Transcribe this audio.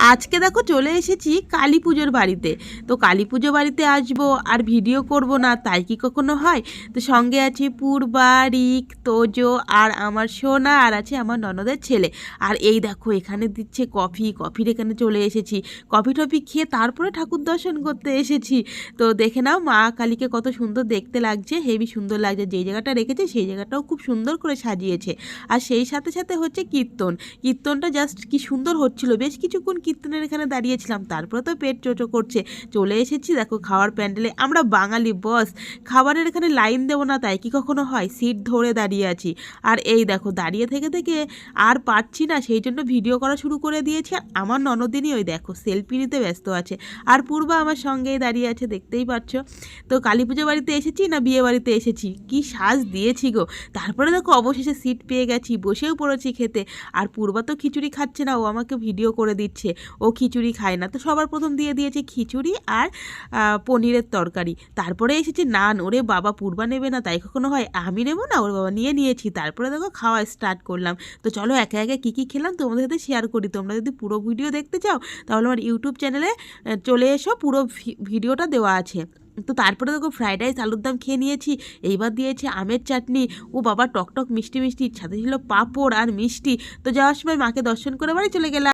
আজকে দেখো চলে এসেছি কালী পুজোর বাড়িতে। তো কালী পুজো বাড়িতে আসব আর ভিডিও করব না, তাই কি কখনো হয়? তো সঙ্গে আছে পূর্বা রিক তোজো আর আমার সোনা আর আছে আমার ননদের ছেলে। আর এই দেখো এখানে দিচ্ছে কফি, কফির এখানে চলে এসেছি। কফি টফি খেয়ে তারপরে ঠাকুর দর্শন করতে এসেছি। তো দেখে নাও মা কালীকে কত সুন্দর দেখতে লাগছে হেভি সুন্দর লাগছে। যেই জায়গাটা রেখেছে সেই জায়গাটাও খুব সুন্দর করে সাজিয়েছে। আর সেই সাথে সাথে হচ্ছে কীর্তন। কীর্তনটা জাস্ট কি সুন্দর হচ্ছিল, বেশ কিছুক্ষণ কীর্তনের এখানে দাঁড়িয়েছিলাম, তারপরে তো পেট চোচো করছে। চলে এসেছি, দেখো খাওয়ার প্যান্ডেলে। আমরা বাঙালি, বস। খাবারের এখানে লাইন দেবো না, তাই কি কখনো হয়? সিট ধরে দাঁড়িয়ে আছি। আর এই দেখো, দাঁড়িয়ে থেকে থেকে আর পারছি না, সেই জন্য ভিডিও করা শুরু করে দিয়েছি। আর আমার ননদিনই ওই দেখো, সেলফি নিতে ব্যস্ত আছে। আর পূর্বা আমার সঙ্গেই দাঁড়িয়ে আছে, দেখতেই পাচ্ছ। তো কালী পুজো বাড়িতে এসেছি না বিয়ে বাড়িতে এসেছি? কি সাজ দিয়েছি গো। তারপরে দেখো, অবশেষে সিট পেয়ে গেছি, বসেও পড়েছি খেতে। আর পূর্বা তো খিচুড়ি খাচ্ছে না, ও আমাকে ভিডিও করে দিচ্ছে। ও খিচুড়ি খায় না। তো সবার প্রথম দিয়ে দিয়েছে খিচুড়ি আর পনিরের তরকারি। তারপরে এসেছে নান ওরে বাবা, পূর্বা নেবে না। তাই কখনো হয়, আমি নেব না? ওর বাবা, নিয়ে নিয়েছি। তারপরে দেখো খাওয়া স্টার্ট করলাম। তো চলো একে একে কী কী খেলাম তোমাদের সাথে শেয়ার করি। তোমরা যদি পুরো ভিডিও দেখতে চাও, তাহলে আমার ইউটিউব চ্যানেলে চলে এসো, পুরো ভিডিওটা দেওয়া আছে। তো তারপরে দেখো ফ্রাইড রাইস আলুর দাম খেয়ে নিয়েছি। এইবার দিয়েছে আমের চাটনি। ও বাবা টক টক মিষ্টি মিষ্টি সাথে ছিল পাঁপড় আর মিষ্টি। তো যাওয়ার সময় মাকে দর্শন করে বাড়ি চলে গেলাম।